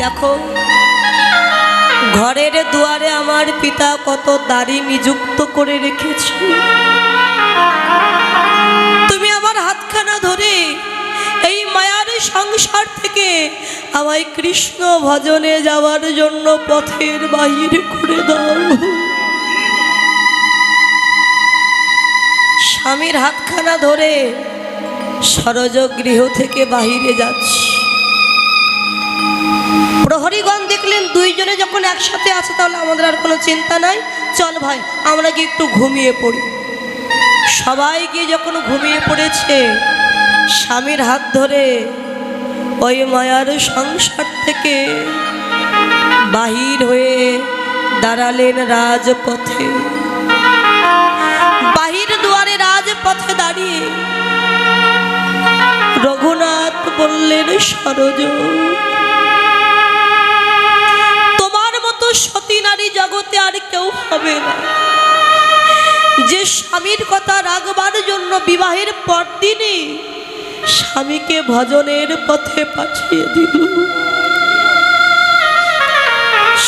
দেখো। ঘরের দুয়ারে আমার পিতা কত দাড়ি নিযুক্ত করে রেখেছে। তুমি আমার হাতখানা ধরে এই মায়ার সংসার থেকে আমায় কৃষ্ণ ভজনে যাওয়ার জন্য পথের বাহির করে দাও। স্বামীর হাতখানা ধরে সরজ গৃহ থেকে বাহিরে যাচ্ছি। প্রহরীগণ দেখলেন দুইজনে যখন একসাথে আছে, তাহলে আমাদের আর কোনো চিন্তা নাই। চল ভাই, আমরা গিয়ে একটু ঘুমিয়ে পড়ি। সবাই গিয়ে যখন ঘুমিয়ে পড়েছে, স্বামীর হাত ধরে ওই মায়ার সংসার থেকে বাহির হয়ে দাঁড়ালেন রাজপথে। বাহির দুয়ারে রাজপথে দাঁড়িয়ে রঘুনাথ বললেন, সরজ জগতে আর কেউ হবে না। যে স্বামীর কথা রাখবার জন্য বিবাহের পরদিনই স্বামীকে ভজনের পথে পাঠিয়ে দিল।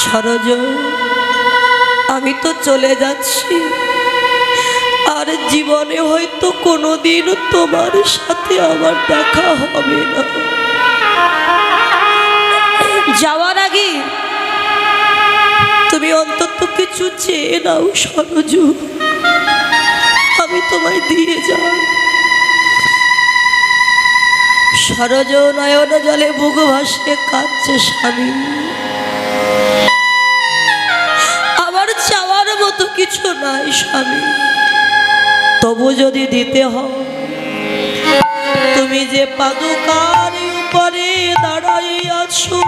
সরজ, আমি তো চলে যাচ্ছি। আর জীবনে হয়তো কোনোদিন তোমার সাথে আমার দেখা হবে না। যাওয়ার আগে তুমি অন্তত কিছু চেয়ে নাও, সরজু। আমি তোমায় দিয়ে যাও সরজ নয়ন জলে বুক ভাসে কাঁদছে স্বামী। আমার চাওয়ার মতো কিছু নাই স্বামী। তবু যদি দিতে হয়, তুমি যে পাদুকার উপরে দাঁড়াই আছো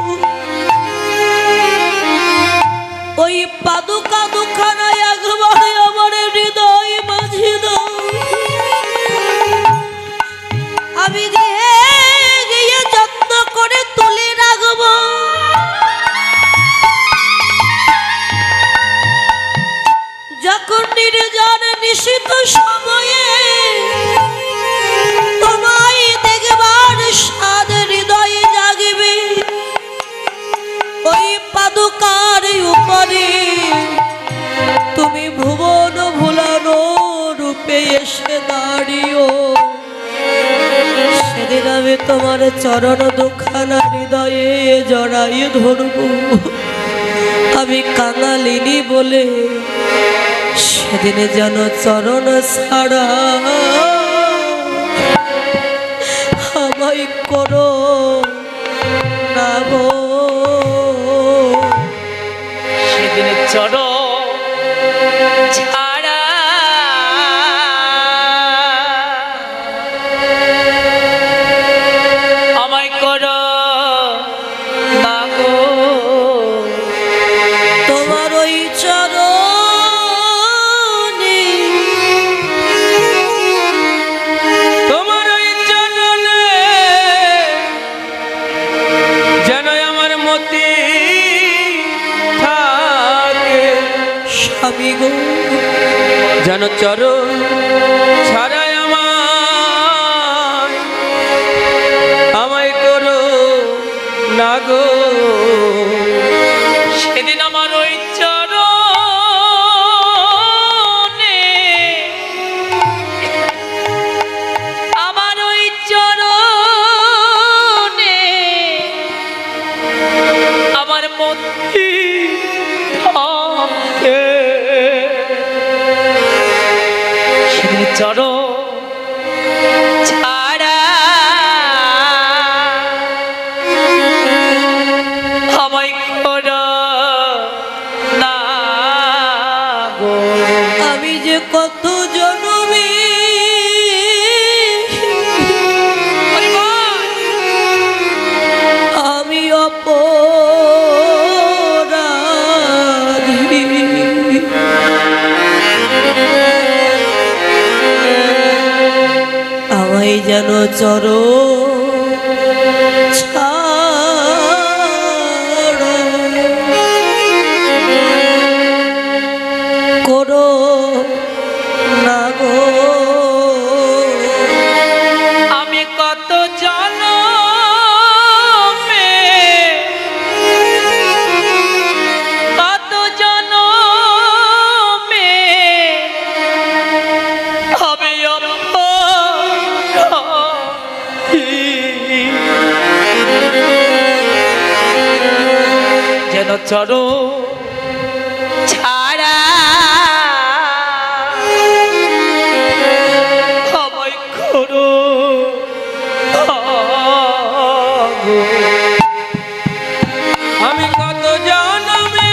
ওই পাদুকা দুখানা একবারে আমার হৃদয় মাঝে দাও আমি গিয়ে গিয়ে যত্ন করে তুলে রাখব। যখন নির্জন নিশিত সময়ে উপরে তুমি ভুবন ভুলানো রূপে এসে দাঁড়িও। সেদিন আমি তোমার চরণ দুখানা হৃদয়ে জড়াই ধরব। আমি কাঙালিনী বলে সেদিন যেন চরণ ছাড়া আমায় করো না গো সেদিন চরণ যেন চর আমি কত জনমে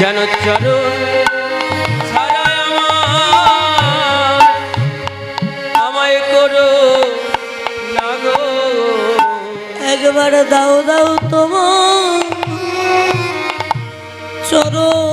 যেন চরণ আমায় করো একবার দাও দাও তোমার চরণ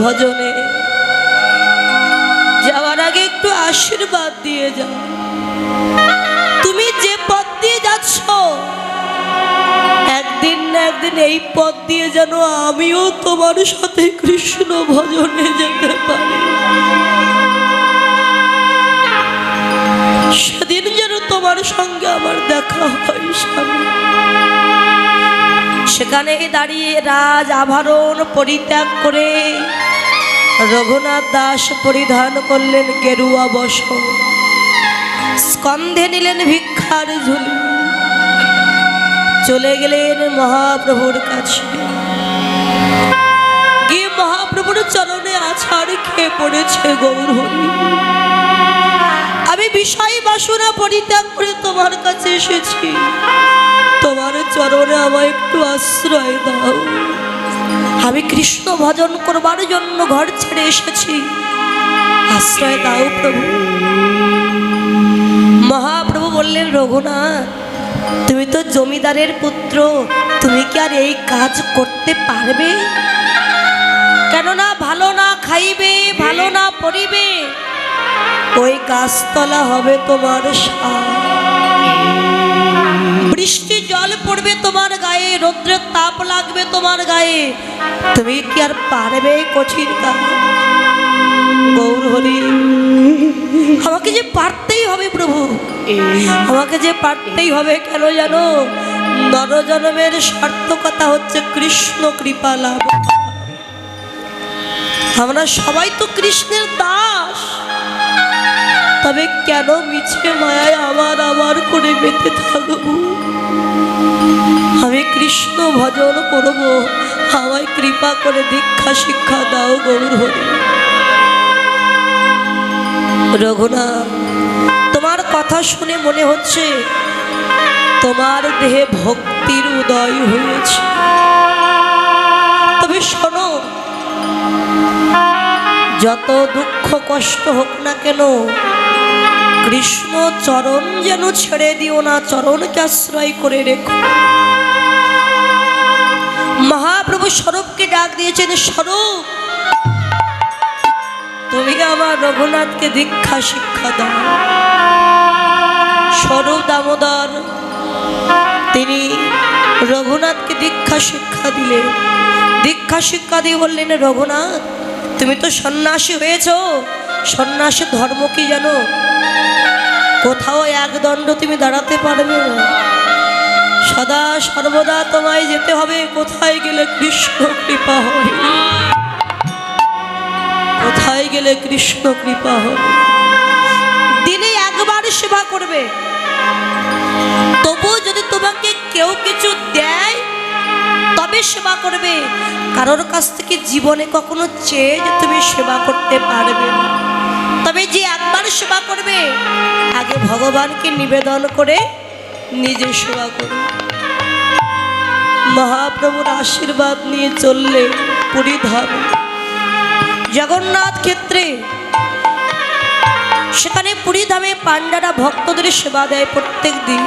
ভজনে। যাওয়ার আগে একটু আশীর্বাদ দিয়ে যাও। তুমি যে পথ দিয়ে যাচ্ছ, একদিন না একদিন এই পথ দিয়ে যেন আমিও তোমার সাথে কৃষ্ণ ভজনে যেতে পারি। সেদিন যেন তোমার সঙ্গে আমার দেখা হয় স্বামী। সেখানে দাঁড়িয়ে রাজ আভরণ পরিত্যাগ করে রঘুনাথ দাস পরিধান করলেন গেরুয়া বসন স্কন্ধে নিলেন ভিক্ষার ঝুলি। চলে গেলেন মহাপ্রভুর কাছে। গিয়ে মহাপ্রভুর চরণে আছাড় খেয়ে পড়েছে গৌর আমি বিষয় বাসনা পরিত্যাগ করে তোমার কাছে এসেছি। তোমার চরণে আমায় একটু আশ্রয় দাও। আমি কৃষ্ণ ভজন করবার জন্য ঘর ছেড়ে এসেছি। আশ্রয় দাও প্রভু। মহাপ্রভু বললেন, রঘুনাথ, তুমি তো জমিদারের পুত্র, তুমি কি আর এই কাজ করতে পারবে? কেননা ভালো না খাইবে, ভালো না পরিবে ওই গাছতলা হবে তোমার বৃষ্টি পড়বে তোমার গায়ে, রৌদ্রের তাপ লাগবে তোমার গায়ে। তুমি কি আর পারবে কঠিন কাজ? গৌর হরি, আমাকে যে পারতেই হবে প্রভু, আমাকে যে পারতেই হবে কেন জানো? নরজনমের সার্থকতা হচ্ছে কৃষ্ণ কৃপা লাভ। আমরা সবাই তো কৃষ্ণের দাস। তবে কেন মিছে মায়ায় আমার আমার করে বেঁধে থাকব? আমি কৃষ্ণ ভজন করব। আমায় কৃপা করে দীক্ষা শিক্ষা দাও গৌর হরি। রঘুনাথ, তোমার কথা শুনে মনে হচ্ছে তোমার দেহে ভক্তির উদয় হয়েছে। তবে শোনো, যত দুঃখ কষ্ট হোক না কেন কৃষ্ণ চরণ যেন ছেড়ে দিও না, চরণকে আশ্রয় করে রেখো। মহাপ্রভু স্বরূপকে ডাক দিয়েছেন, স্বরূপ, তুমি আমার রঘুনাথকে দীক্ষা, শিক্ষা দাও। স্বরূপ দামোদর, তিনি রঘুনাথকে দীক্ষা, শিক্ষা দিলেন। দীক্ষা, শিক্ষা দিয়ে বললেন, রঘুনাথ, তুমি তো সন্ন্যাসী হয়েছ। সন্ন্যাসী ধর্ম কি জানো? কোথাও এক দণ্ড তুমি দাঁড়াতে পারবে না। সদা সর্বদা তোমায় যেতে হবে, কোথায় গেলে কৃষ্ণ কৃপা হবে? কোথায় গেলে কৃষ্ণ কৃপা হবে? দিনে একবার সেবা করবে। তবু যদি তোমাকে কেউ কিছু দেয়, তবে সেবা করবে। কারোর কাছ থেকে জীবনে কখনো চেয়ে যে তুমি সেবা করতে পারবে না। তবে যে একবার সেবা করবে, আগে ভগবানকে নিবেদন করে নিজের সেবা করবে। মহাপ্রভুর আশীর্বাদ নিয়ে চললে পুরী ধামে জগন্নাথ ক্ষেত্রে সেখানে পুরী ধামে পাণ্ডারা ভক্তদের সেবা দেয় প্রত্যেক দিন।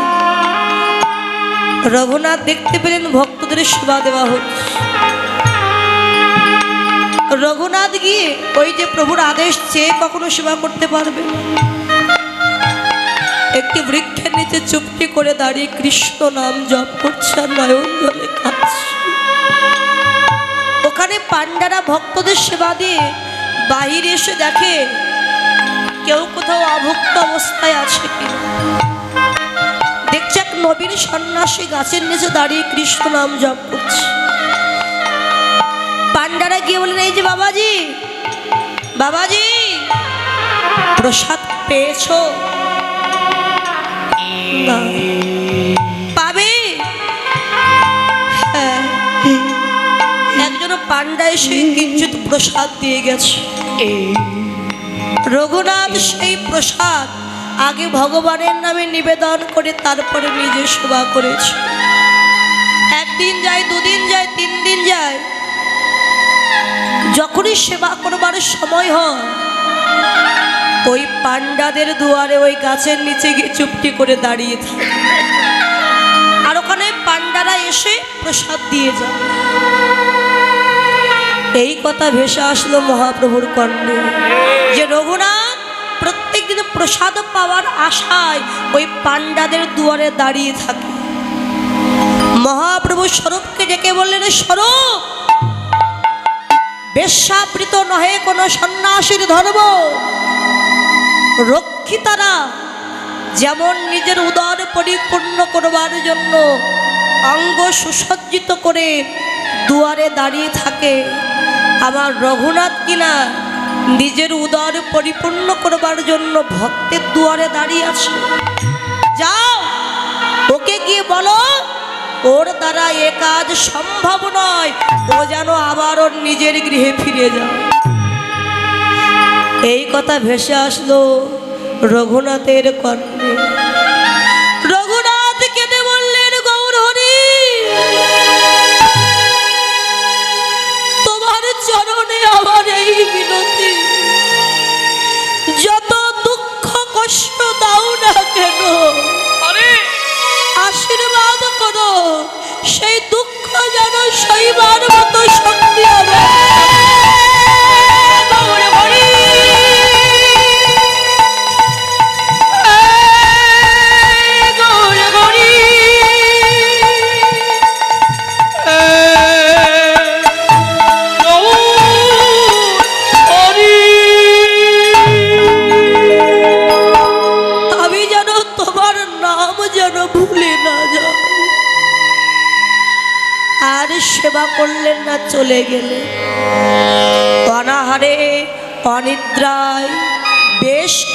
রঘুনাথ দেখতে পেলেন ভক্তদের সেবা দেওয়া হচ্ছে। রঘুনাথ গিয়ে ওই যে প্রভুর আদেশ চেয়ে কখনো সেবা করতে পারবে? একটি বৃক্ষের নিচে চুপটি করে দাঁড়িয়ে কৃষ্ণ নাম জপ করছে নয়ন জলে ওখানে পাণ্ডারা ভক্তদের সেবা দিয়ে বাহিরে এসে দেখে কেউ কোথাও অভুক্ত অবস্থায় আছে কিনা। দেখছে এক নবীন সন্ন্যাসী গাছের নিচে দাঁড়িয়ে কৃষ্ণ নাম জপ করছে। পাণ্ডারা গিয়ে বললেন, এই যে বাবাজি বাবাজি, প্রসাদ পেয়েছ? পাবে? হ্যাঁ। একজন পাণ্ডা এসে কিঞ্চিত প্রসাদ দিয়ে গেছে। রঘুনাথ সেই প্রসাদ আগে ভগবানের নামে নিবেদন করে তারপরে নিজে সেবা করেছে। একদিন যায়, দুদিন যায়, তিন দিন যায় যখনই সেবা করবার সময় হয়, ওই পাণ্ডাদের দুয়ারে ওই গাছের নিচে গিয়ে চুপটি করে দাঁড়িয়ে থাকে। আর ওখানে পাণ্ডারা এসে প্রসাদ দিয়ে যায়। এই কথা ভেসে আসলো মহাপ্রভুর কর্ণে যে রঘুনাথ প্রত্যেক দিন প্রসাদ পাওয়ার আশায় ওই পাণ্ডাদের দুয়ারে দাঁড়িয়ে থাকে। মহাপ্রভু স্বরূপকে ডেকে বললেন, স্বরূপ বেশ্যাবৃত নহে কোনো সন্ন্যাসীর ধর্ম। রক্ষিতারা যেমন নিজের উদার পরিপূর্ণ করবার জন্য অঙ্গ সুসজ্জিত করে দুয়ারে দাঁড়িয়ে থাকে আমার রঘুনাথ কিনা নিজের উদার পরিপূর্ণ করবার জন্য ভক্তের দুয়ারে দাঁড়িয়ে আছে। যাও ওকে গিয়ে বলো ওর দ্বারা এ কাজ সম্ভব নয়, ও যেন আবার ওর নিজের গৃহে ফিরে যায়। এই কথা ভেসে আসলো রঘুনাথের কর্ণে।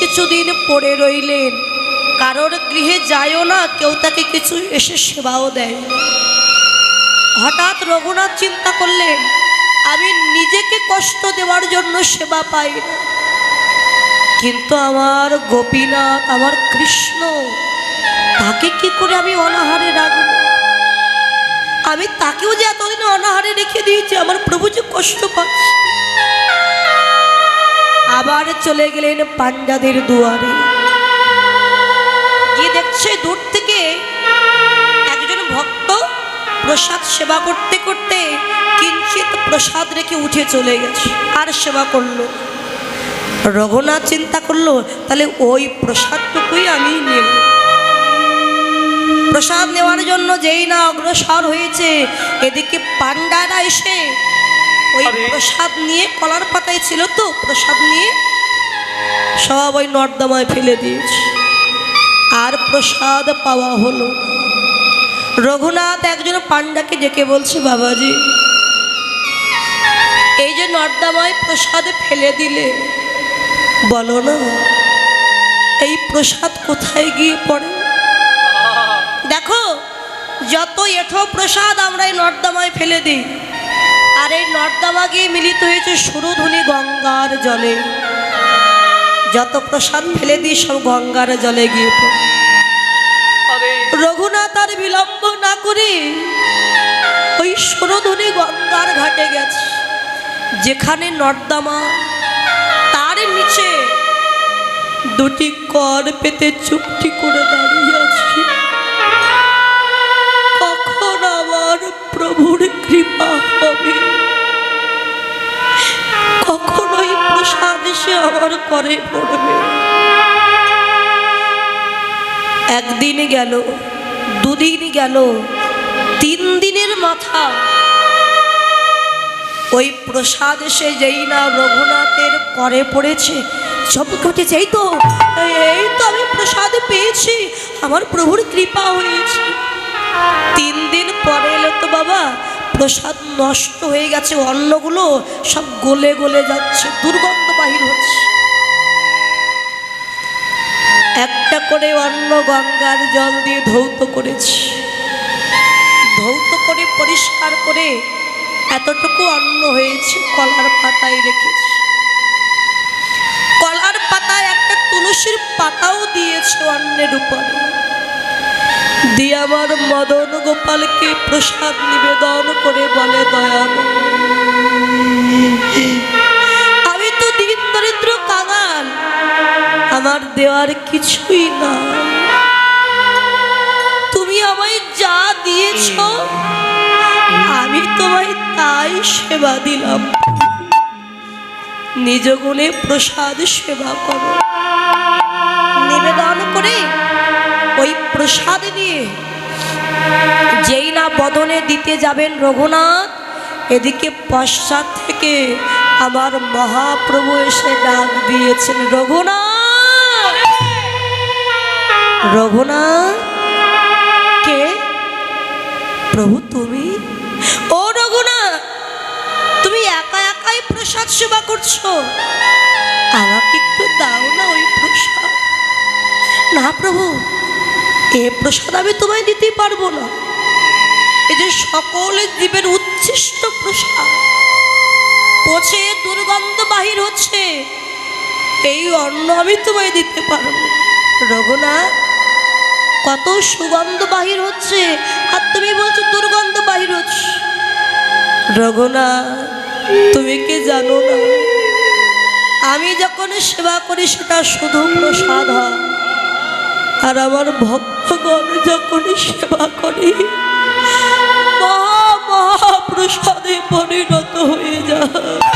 কিছুদিন পড়ে রইলেন। কারোর গৃহে যায়ও না, কেউ তাকে কিছু এসে সেবাও দেয়। হঠাৎ রঘুনাথ চিন্তা করলেন, আমি নিজেকে কষ্ট দেওয়ার জন্য সেবা পাই না। কিন্তু আমার গোপীনাথ, আমার কৃষ্ণ, তাকে কি করে আমি অনাহারে রাখব? আমি তাকেও যে এতদিন অনাহারে রেখে দিয়েছি, আমার প্রভু যে কষ্ট পাচ্ছে। আবার চলে গেলেন পাঞ্জাদের দুয়ারে গিয়ে দেখছে দূর থেকে একজন ভক্ত প্রসাদ সেবা করতে করতে কিঞ্চিত প্রসাদ রেখে উঠে চলে গেছে, আর সেবা করল। রঘুনাথ চিন্তা করল, তাহলে ওই প্রসাদটুকুই আমি নেব প্রসাদ নেওয়ার জন্য যেই না অগ্রসর হয়েছে, এদিকে পাণ্ডারা এসে ওই প্রসাদ নিয়ে কলার পাতায় ছিল তো প্রসাদ নিয়ে সব ওই নর্দমায় ফেলে দিয়েছে। আর প্রসাদ পাওয়া হলো রঘুনাথ একজন পান্ডাকে ডেকে বলছে বাবাজি এই যে নর্দমায় প্রসাদ ফেলে দিলে বলো না এই প্রসাদ কোথায় গিয়ে পড়ে? দেখো যত এঠো প্রসাদ আমরা এই নর্দমায় ফেলে দিই আর এই নর্দমা গিয়ে মিলিত হয়েছে সুরধুনি গঙ্গার জলে। যত প্রসাদ ফেলে দিই সব গঙ্গার জলে গিয়ে রঘুনাথ আর বিলম্ব না করে ওই সুরধুনি গঙ্গার ঘাটে গেছে। যেখানে নর্দমা তার নিচে দুটি কর পেতে চুপটি করে দাঁড়িয়ে আছে। করে পড়বে। একদিন গেল, দুদিন গেল, তিন দিনের মাথা। ওই প্রসাদ এসে যেই না রঘুনাথের করে পড়েছে ঘটেছে এই তো এই তো আমি প্রসাদ পেয়েছি, আমার প্রভুর কৃপা হয়েছে। তিন দিন পরে এলো তো বাবা, প্রসাদ নষ্ট হয়ে গেছে, অন্নগুলো সব গলে গলে যাচ্ছে, দুর্গন্ধ বাহির হচ্ছে। একটা করে অন্ন গঙ্গার জল দিয়ে ধৌত করেছি। ধৌত করে, পরিষ্কার করে এতটুকু অন্ন হয়েছে, কলার পাতায় রেখেছি। কলার পাতায় একটা তুলসীর পাতাও দিয়েছে অন্নের উপরে। দিয়ে আমার মদন গোপালকে প্রসাদ নিবেদন করে বলে দয়াল আমার দেওয়ার কিছুই না তুমি আমায় যা দিয়েছ, আমি তোমায় তাই সেবা দিলাম। নিজ গুণে প্রসাদ সেবা করো। নিবেদন করে ওই প্রসাদ নিয়ে যেই না বদনে দিতে যাবেন রঘুনাথ, এদিকে পশ্চাৎ থেকে আমার মহাপ্রভু এসে ডাক দিয়েছেন, রঘুনাথ! রঘুনাথ কে? প্রভু, তুমি? ও রঘুনাথ তুমি একা একাই প্রসাদ সেবা করছ। আমাকে একটু দাও না ওই প্রসাদ। না প্রভু, এ প্রসাদ আমি তোমায় দিতে পারব না। এই যে সকলের জীবের উচ্ছিষ্ট প্রসাদ। পচে দুর্গন্ধ বাহির হচ্ছে। এই অন্ন আমি তোমায় দিতে পারব। রঘুনাথ কত সুগন্ধ বাহির হচ্ছে। আর তুমি বলছো, দুর্গন্ধ বাহির হচ্ছে। রঘুনা, তুমি কি জানো না? আমি যখন সেবা করি, সেটা শুধু প্রসাদ হয়। আর আমার ভক্তগণ যখন সেবা করি, মহা মহাপ্রসাদে পরিণত হয়ে যায়।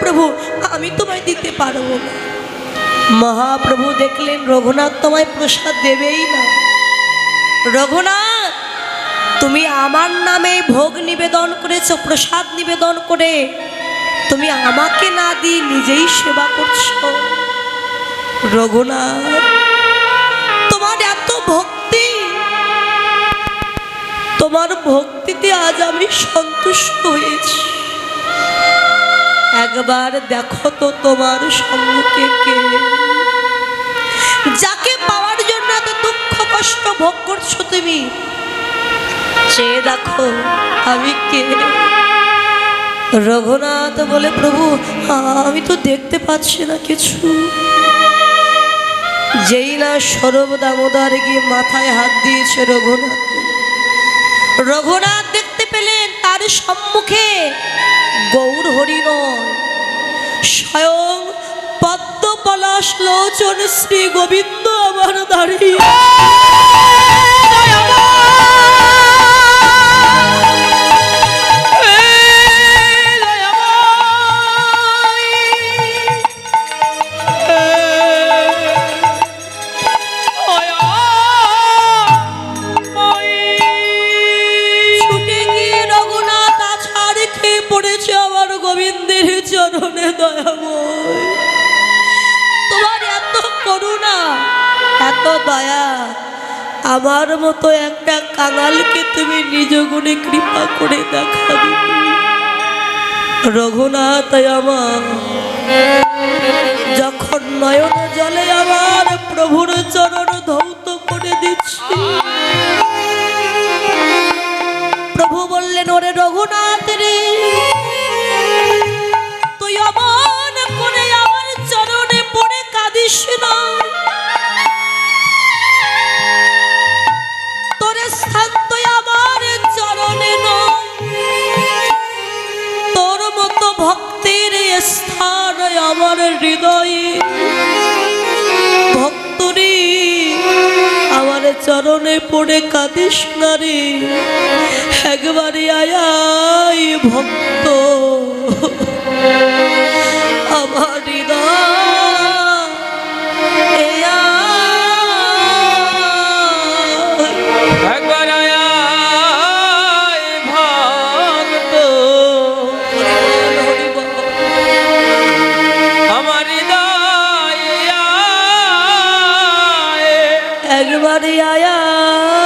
প্রভু আমি তোমায় দিতে পারব মহাপ্রভু দেখলেন রঘুনাথ তোমায় প্রসাদ দেবেই না। রঘুনাথ, তুমি আমার নামে ভোগ নিবেদন করেছ, প্রসাদ নিবেদন করে। তুমি আমাকে না দিয়ে নিজেই সেবা করছ। রঘুনাথ, তোমার এত ভক্তি। তোমার ভক্তিতে আজ আমি সন্তুষ্ট হয়েছি। একবার দেখো তো তোমার সম্মুখে কে। যাকে পাওয়ার জন্য এত দুঃখ, কষ্ট ভোগ করছ তুমি, সে দেখো আমি কে। রঘুনাথ বলে, প্রভু, আমি তো দেখতে পাচ্ছি না কিছু। যেই না সরব দামোদর গিয়ে মাথায় হাত দিয়েছে রঘুনাথ রঘুনাথ লোচন শ্রী গোবিন্দ আমার দাঁড়িয়ে পড়েছে আমার গোবিন্দের চরণে দয়াময়। করুণা এত দয়া। আমার মতো একটা কাঙালকে তুমি নিজ গুণে কৃপা করে দেখা দিবি রঘুনাথ আমার, যখন নয়ন জলে আমার প্রভুর চরণ ধৌত করে দিচ্ছি। প্রভু বললেন, ওরে রঘুনাথ আমার হৃদয়ে। ভক্তরী আমার চরণে পড়ে কাঁদিস নারে একবারে আয়াই ভক্ত। একবারে আয়াই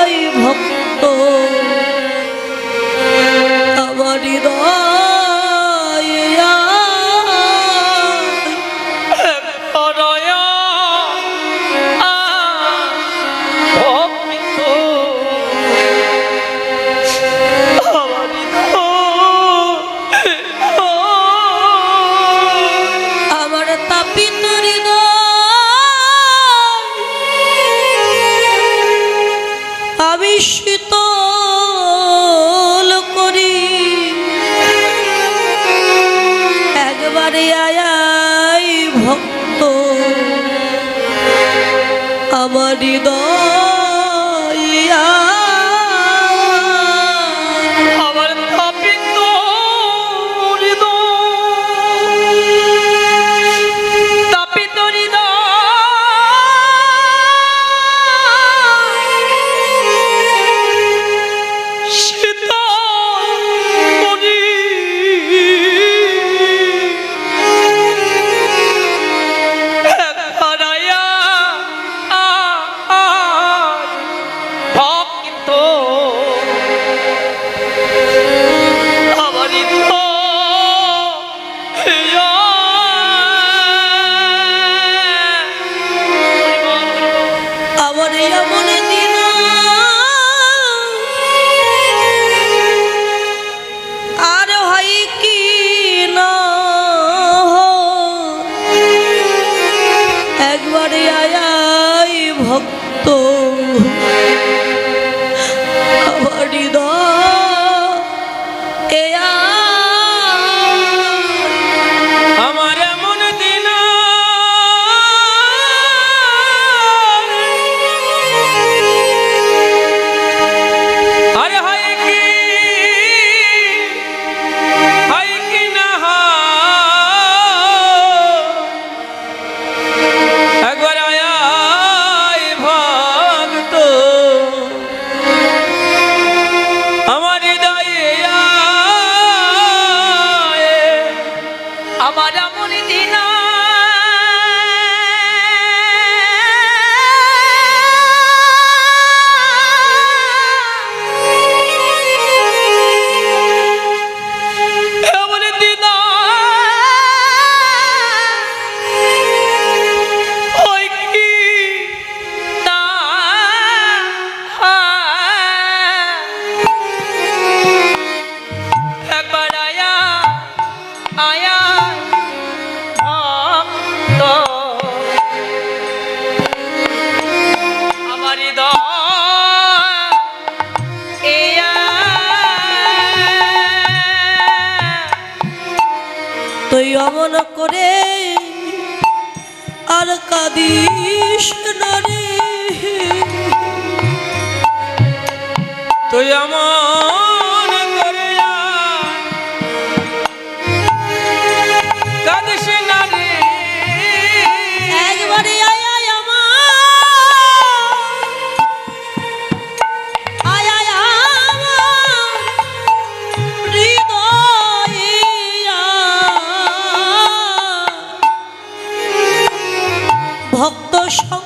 ভক্ত